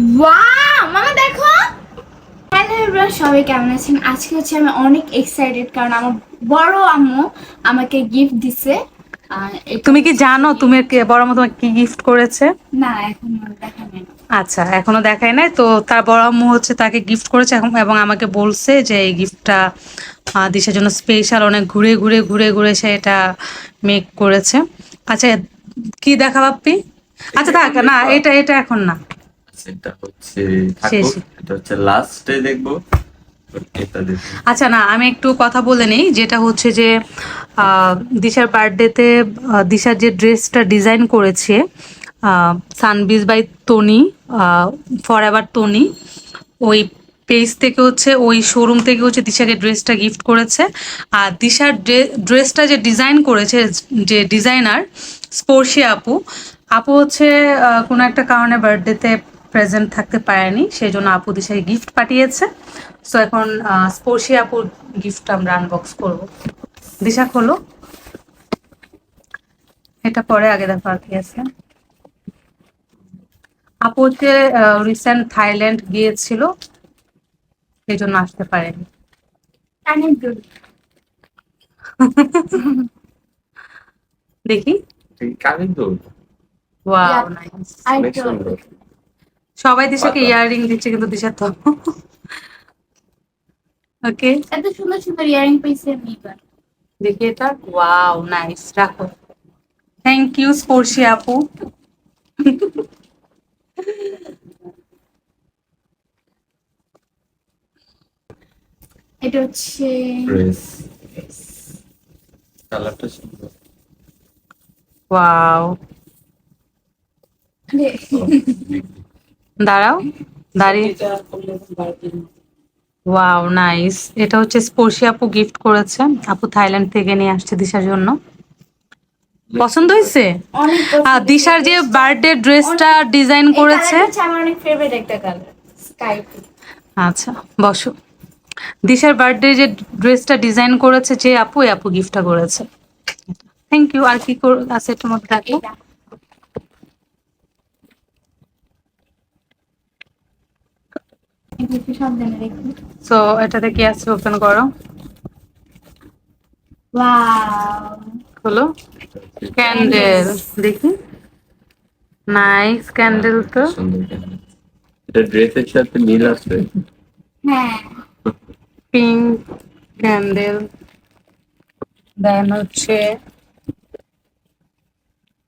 Wow মামা দেখো। Hello everyone সবাই কেমন আছেন? আজকে হচ্ছে আমি অনেক এক্সাইটেড কারণ আমার বড় আম্মু আমাকে গিফট দিছে। তুমি কি জানো তুমি বড় মা তোমাকে কি গিফট করেছে? না এখন দেখা নেই আচ্ছা এখনও দেখায় নাই। তো তার বড় আম্মু হচ্ছে তাকে গিফট করেছে এখন এবং আমাকে বলছে যে এই গিফটটা দিশার জন্য স্পেশাল অনেক ঘুরে ঘুরে ঘুরে ঘুরে সে এটা মেক করেছে। আচ্ছা কি দেখা বাপ্পি আচ্ছা থাক না এটা এটা এখন না। সেটা হচ্ছে শেষে। এটা হচ্ছে লাস্টে দেখব। এটা দেখব। আচ্ছা না আমি একটু কথা বলে নিই যেটা হচ্ছে যে আহ, দিশার বার্থডেতে দিশার যে ড্রেসটা ডিজাইন করেছে সানবিজ by Toni for ever Toni ওই পেজ থেকে হচ্ছে ওই শোরুম থেকে হচ্ছে দিশাকে ড্রেসটা গিফট করেছে। আর দিশার ড্রেসটা যে ডিজাইন করেছে যে ডিজাইনার স্পর্শী আপু আপু হচ্ছে আহ, কোনো একটা কারণে বার্থডেতে প্রেজেন্ট থাকতে পারেনি সেই জন্য আপু দিশাকে গিফট পাঠিয়েছে। সো এখন আহ, স্পর্শী আপুর গিফট আমরা আনবক্স করব। দিশা খোলো। এটা পরে আগে দেখো আর কি আছে। আপু হচ্ছে রিসেন্ট থাইল্যান্ড গিয়েছিল সেই জন্য আসতে পারেনি। দেখি। Current wow. নাইস আর অনেক একটু- সুন্দর সবাই দিশাকে। ইয়াররিং দিচ্ছে কিন্তু দিশা তো ওকে এত সুন্দর সুন্দর ইয়ারিং পাইছে আমি এবার। দেখি এটা। ওয়াও নাইস রাখো। থ্যাংক ইউ স্পর্শী আপু। এটা হচ্ছে ড্রেস কালারটা সুন্দর। ওয়াও। দাঁড়াও দাঁড়িয়ে। ওয়াও নাইস এটা হচ্ছে স্পর্শী আপু গিফট করেছে। আপু থাইল্যান্ড থেকে নিয়ে আসছে দিশার জন্য। পছন্দ হয়েছে? আর দিশার যে বার্থডে ড্রেসটা ডিজাইন করেছে। আচ্ছা বসো। দিশার বার্থডে যে ড্রেসটা ডিজাইন করেছে যে আপু আপু গিফটটা করেছে। থ্যাংক ইউ আর কি আছে মধ্যে দেখো। এটা এটা একটু সাবধানে রেখো সো এটাতে কি আছে? ওপেন করো। ওয়াও হলো ক্যান্ডেল দেখি। নাইস ক্যান্ডেল তো। এটা ড্রেসের সাথে মিল আছে? হ্যাঁ। পিঙ্ক ক্যান্ডেল দেন হচ্ছে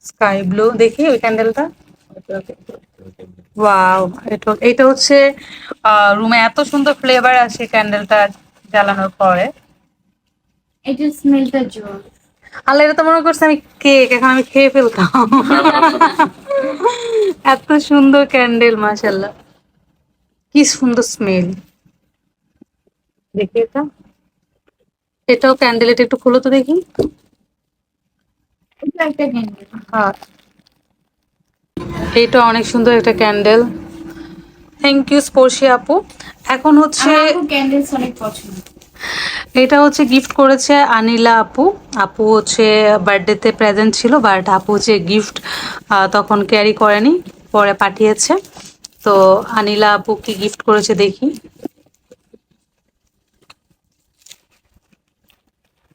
স্কাই ব্লু দেখি ওই ক্যান্ডেলটা ওয়াও এটা এটা হচ্ছে রুমে এত সুন্দর ফ্লেভার আসে ক্যান্ডেলটা জ্বালানোর পরে। এটা স্মেলটা জোর আল্লাহ এটা তো মনে করছে আমি কেক এখন আমি খেয়ে ফেলতাম। এত সুন্দর ক্যান্ডেল মাশাল্লাহ কি সুন্দর স্মেল দেখি এটা। এটাও ক্যান্ডেল এটা একটু খুলো তো দেখি। এটা একটা ক্যান্ডেল হ্যাঁ। এইটা অনেক সুন্দর একটা ক্যান্ডেল। থ্যাংক ইউ স্পর্শী আপু। এখন হচ্ছে ক্যান্ডেলস অনেক পছন্দ। এটা হচ্ছে গিফট করেছে আনিলা আপু। আপু হচ্ছে বার্থডেতে প্রেজেন্ট ছিল বাট আপু হচ্ছে গিফট তখন ক্যারি করেনি পরে পাঠিয়েছে। তো আনিলা আপু কি গিফট করেছে দেখি।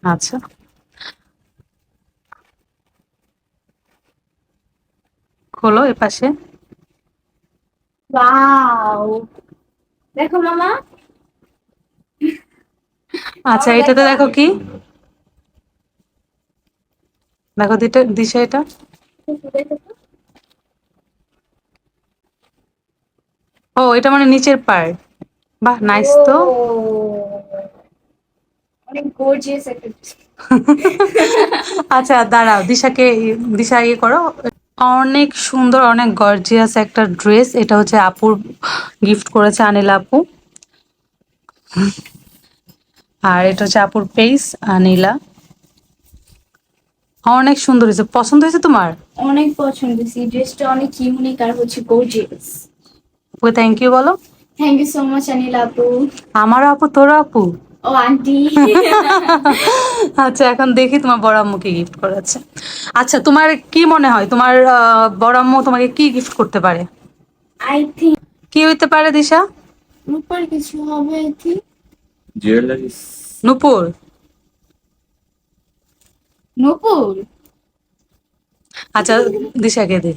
আচ্ছা। খোলো এ পাশে। দেখো মামা। আচ্ছা এটাতে দেখো কি? দেখো দিটা দিশা এটা। ও এটা মানে নিচের পার্ট বাহ নাইস তো। আচ্ছা দাঁড়াও দিশাকে দিশা ইয়ে করো। অনেক সুন্দর অনেক গর্জিয়াস একটা ড্রেস এটা হচ্ছে আপুর গিফট করেছে আনিল আপু। আর এটা হচ্ছে আপুর পেস আনিলা। অনেক সুন্দর হয়েছে। পছন্দ হয়েছে তোমার? অনেক পছন্দ হয়েছে। ড্রেসটা অনেক ইউনিক আর হচ্ছে গর্জিয়াস ওকে থ্যাংক ইউ বলো। Thank you so much Anil আপু। আমারও আপু তোর আপু। ও আন্টি। আচ্ছা এখন দেখি তোমার বড় আম্মু কি গিফট করেছে। আচ্ছা তোমার কি মনে হয়? তোমার আহ, বড় আম্মু তোমাকে কি গিফট করতে পারে? আই থিঙ্ক কি হইতে পারে দিশা? রূপার কিছু হবে কি জুয়েলারিস নুপুর? নূপুর? আচ্ছা দিশাকে দে?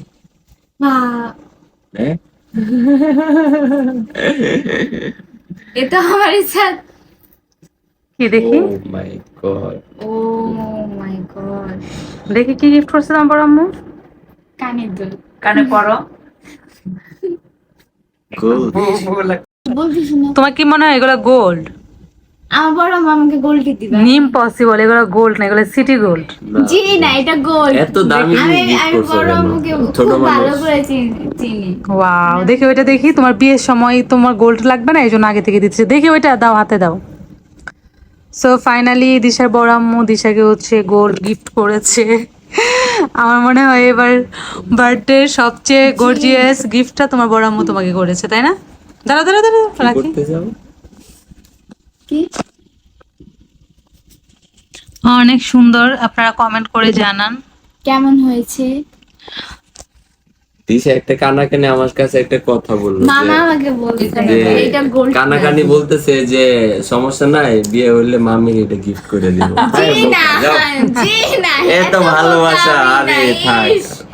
হ্যাঁ? এটা আমার ইচ্ছা। কি দেখি? ও মাই গড ও মাই গড দেখি কি গিফট করছে তোমার বড় আম্মু? কানের দুল। কানে গোল্ড তোমার কি মনে হয় এগুলো গোল্ড আমার বড় এগুলো গোল্ড না এগুলো সিটি গোল্ড জি না এটা গোল্ড এত দামি আমি আমি বড় কেন? খুব ভালো করে চিনি- চিনি। ওয়াও দেখি ওইটা দেখি তোমার বিয়ের সময় তোমার গোল্ড লাগবে না এই জন্য আগে থেকে দিচ্ছে। দেখি ওইটা দাও হাতে দাও। সো ফাইনালি দিশার বড় আম্মু দিশাকে হচ্ছে গোল্ড গিফট করেছে। আমার মনে হয় এবার বার্থডে সবচেয়ে গর্জিয়াস গিফটটা তোমার বড় আম্মু তোমাকে করেছে তাই না? দাঁড়া দাঁড়া দাঁড়া রাখি। কি? অনেক সুন্দর আপনারা কমেন্ট করে জানান। কেমন হয়েছে? দিশা একটা কানাকানি আমার কাছে একটা কথা বলল মামা যে- আমাকে বলছে এটা গোল্ড কানাকানি বলতেছে যে সমস্যা নাই বিয়ে হইলে মামির এটা গিফট করে দিব। জি না যাও। জি না এত ভালোবাসা আরে থাক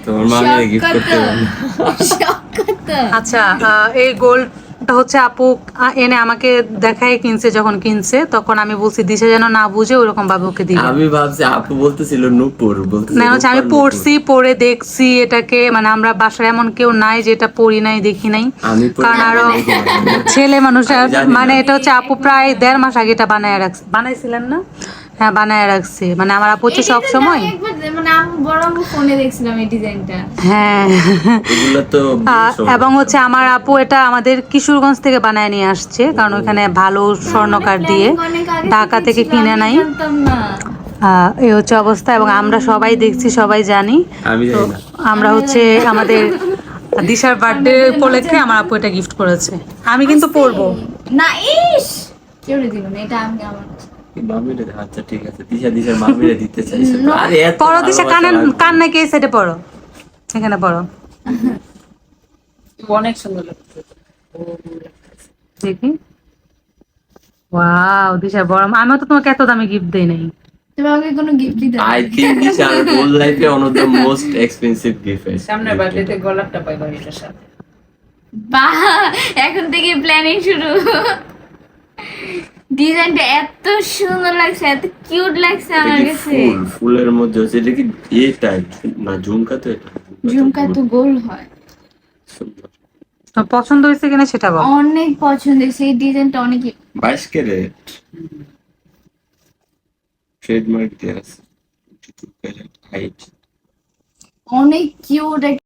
তোমার মামির গিফট করতে হবে আচ্ছা এই এই গোল্ডটা হচ্ছে আপু এনে আমাকে দেখায় কিনছে যখন কিনছে তখন আমি বলছি দিশা যেন না বুঝে ওরকম ভাবে ওকে দিই আমি ভাবছি আপু বলতেছিল নূপুর না হচ্ছে আমি পড়ছি পড়ে দেখছি এটাকে মানে আমরা বাসায় এমন কেউ নাই যেটা পড়ি নাই দেখি নাই। কারণ আরও ছেলে মানুষ মানে এটা হচ্ছে আপু প্রায় দেড় মাস আগে এটা বানায় রাখছে বানাইছিলেন না? হ্যাঁ বানায় রাখছে। মানে আমার আপু হচ্ছে সব সময় মানে আমি বড় ফোনে দেখছিলাম এই ডিজাইনটা। হ্যাঁ। এগুলো তো এবং হচ্ছে আমার আপু এটা আমাদের কিশোরগঞ্জ থেকে বানায় নিয়ে আসছে কারণ ওখানে ভালো স্বর্ণকার দিয়ে ঢাকা থেকে কিনে নাই। এই হচ্ছে অবস্থা এবং আমরা সবাই দেখছি সবাই জানি। তো আমরা হচ্ছে আমাদের দিশার বার্থডে উপলক্ষে আমার আপু এটা গিফট করেছে। আমি কিন্তু পরবো। না ইস! কেউ দিল না এটা আমি আমার মামিরে আচ্ছা ঠিক আছে। দিশা দিশার মামিরে দিতে চাইছে আরে এত পড়ো দিশা কানে কান নাকি এই সাইডে পড়ো। এখানে পড়ো। অনেক সুন্দর লাগছে। দেখি। ওয়াও দিশা বড় আমিও তো তোমাকে এত দামি গিফট দেই নাই। তুমি আমাকে কোনো গিফট দিতে most expensive gifts. সামনের বার্থডেতে গোলাপটা পাইবা এটার সাথে। বাহ এখন থেকে প্ল্যানিং শুরু। ডিজাইনটা এত সুন্দর লাগছে এত কিউট লাগছে আমার কাছে। ফুল? ফুলের মধ্যে হচ্ছে এটা কি এটা না ঝুমকা তো এটা। ঝুমকা তো গোল হয়। পছন্দ হয়েছে কিনা সেটা বল। অনেক পছন্দ সেই ডিজাইনটা অনেক বাইশ ক্যারেট ট্রেডমার্ক দেওয়া আছে অনেক কিউট